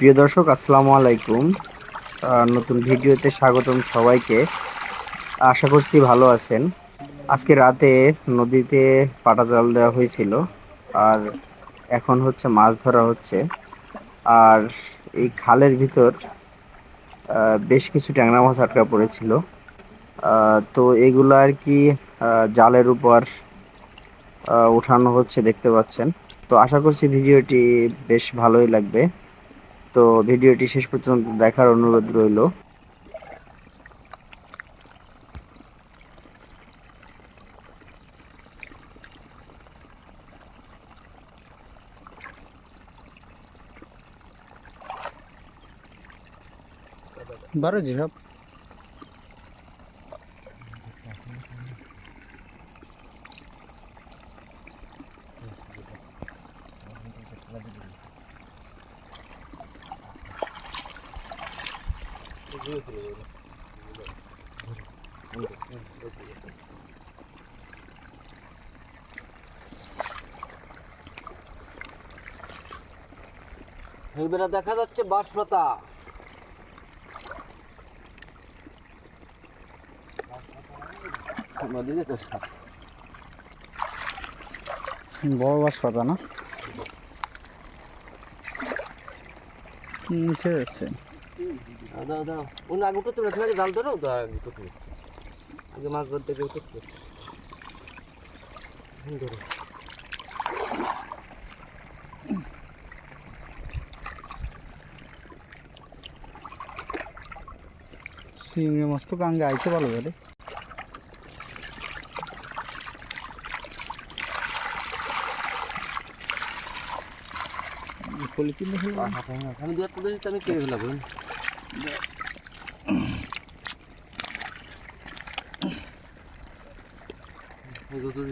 প্রিয় দর্শক, আসসালামু আলাইকুম। নতুন ভিডিওতে স্বাগতম সবাইকে। আশা করছি ভালো আছেন। আজকে রাতে নদীতে পাটা জাল দেওয়া হয়েছিল, আর এখন হচ্ছে মাছ ধরা হচ্ছে। আর এই খালের ভিতর বেশ কিছু ট্যাংরা মাছ আটকা পড়েছিল। তো এগুলো আর কি জালের উপর উঠানো হচ্ছে দেখতে পাচ্ছেন। তো আশা করছি ভিডিওটি বেশ ভালোই লাগবে। তো ভিডিওটি শেষ পর্যন্ত দেখার অনুরোধ রইল। বারো যেসব এবারে দেখা যাচ্ছে বাঁশপাতা। নদীতে তো বড় বাস পাতা না? নিচে যাচ্ছে। দাও দাও। অন্য আগে উঠতে পারে আগে জাল ধরো। আগে মাছ ধরতে গিয়ে উঠতে ধরো। চিংড়ি মাছ তো গাঙ্গে আইছে ভালো করে। আমি দু একটা আমি কেড়ে ফেলাবো এই তো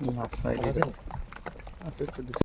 Nossa, aí. Tá